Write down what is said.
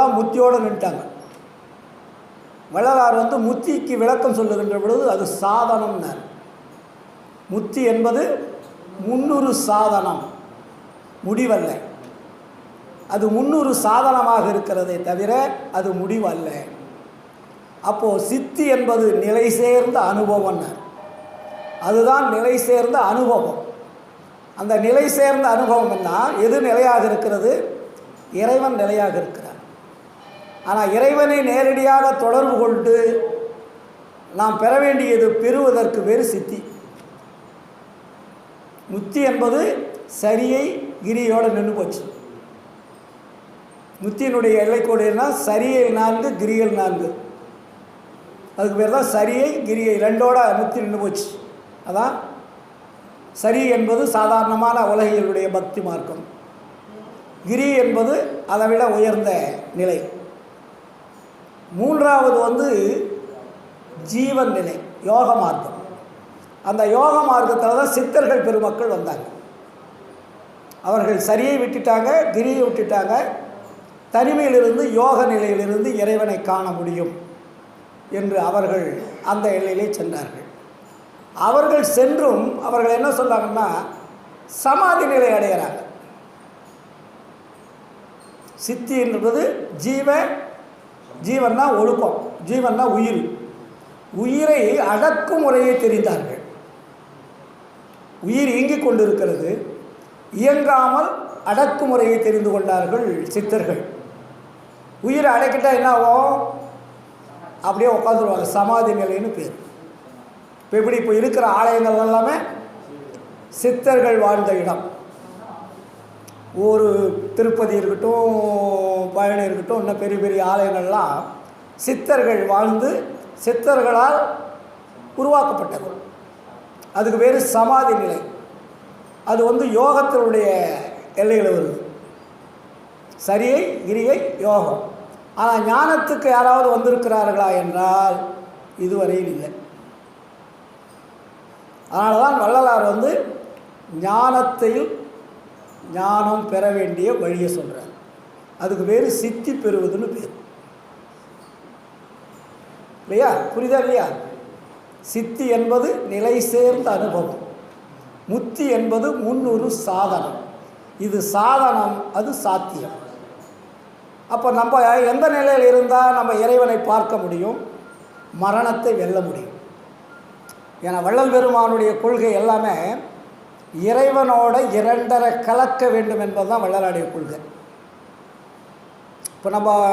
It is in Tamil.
எல்லாம் முத்தியோடு நின்ட்டாங்க. வள்ளலார் வந்து முத்திக்கு விளக்கம் சொல்லுகின்ற பொழுது அது சாதனம்னார். முத்தி என்பது முன்னூறு சாதனம். முடிவல்ல. அது முன்னூறு சாதனமாக இருக்கிறதே தவிர அது முடிவல்ல. அப்போது சித்தி என்பது நிலை சேர்ந்த அனுபவம்னார். அதுதான் நிலை சேர்ந்த அனுபவம். அந்த நிலை சேர்ந்த அனுபவம்னா எது நிலையாக இருக்கிறது? இறைவன் நிலையாக இருக்கிறார். ஆனால் இறைவனை நேரடியாக தொடர்பு கொண்டு நாம் பெற வேண்டியது பெறுவதற்கு வேறு சித்தி. முத்தி என்பது சரியை கிரியோடு நின்று போச்சு. முத்தியினுடைய எல்லைக்கோடுனா சரியை நான்கு கிரியில் நான்கு. அதுக்கு பேர் தான் சரியை கிரியை ரெண்டோட முத்தி நின்று போச்சு. அதான் சரி என்பது சாதாரணமான உலகியலுடைய பக்தி மார்க்கம். கிரி என்பது அதை விட உயர்ந்த நிலை. மூன்றாவது வந்து ஜீவன் நிலை யோக மார்க்கம். அந்த யோக மார்க்கத்தில் தான் சித்தர்கள் பெருமக்கள் வந்தாங்க. அவர்கள் சரியை விட்டுட்டாங்க கிரியை விட்டுட்டாங்க. தனிமையிலிருந்து யோக நிலையிலிருந்து இறைவனை காண முடியும் என்று அவர்கள் அந்த எல்லையிலே சென்றார்கள். அவர்கள் சென்றும் அவர்கள் என்ன சொன்னாங்கன்னா சமாதி நிலை அடைகிறாங்க. சித்தி என்பது ஜீவ ஜீவன்னா ஒழுக்கம் ஜீவன்னா உயிர். உயிரை அடக்கும் முறையை தெரிந்தார்கள். உயிர் இயங்கிக் கொண்டிருக்கிறது. இயங்காமல் அடக்குமுறையை தெரிந்து கொண்டார்கள் சித்தர்கள். உயிரை அடக்கிட்டா என்ன ஆகும்? அப்படியே உட்காந்துருவாங்க சமாதி நிலைன்னு பேர். இப்போ எப்படி இப்போ இருக்கிற ஆலயங்கள் எல்லாமே சித்தர்கள் வாழ்ந்த இடம். ஒரு திருப்பதி இருக்கட்டும் பழனி இருக்கட்டும் இன்னும் பெரிய பெரிய ஆலயங்கள்லாம் சித்தர்கள் வாழ்ந்து சித்தர்களால் உருவாக்கப்பட்டது. அதுக்கு பேர் சமாதி நிலை. அது வந்து யோகத்தினுடைய எல்லையில் வருது. சரியை கிரியை யோகம். ஆனால் ஞானத்துக்கு யாராவது வந்திருக்கிறார்களா என்றால் இதுவரையில் இல்லை. அதனால தான் வள்ளலார் வந்து ஞானத்தில் ஞானம் பெற வேண்டிய வழியை சொல்கிறார் அதுக்கு பேர் சித்தி பெறுவதுன்னு பேர். இல்லையா? புரியுதா இல்லையா? சித்தி என்பது நிலை சேர்ந்த அனுபவம். முத்தி என்பது முன்னொரு சாதனம். இது சாதனம் அது சாத்தியம். அப்போ நம்ம எந்த நிலையில் இருந்தால் நம்ம இறைவனை பார்க்க முடியும்? மரணத்தை வெல்ல முடியும். ஏன்னா வள்ளல் பெருமானுடைய கொள்கை எல்லாமே இறைவனோட இரண்டரை கலக்க வேண்டும் என்பதுதான் வள்ளலாடைய கொள்கை. இப்போ நம்ம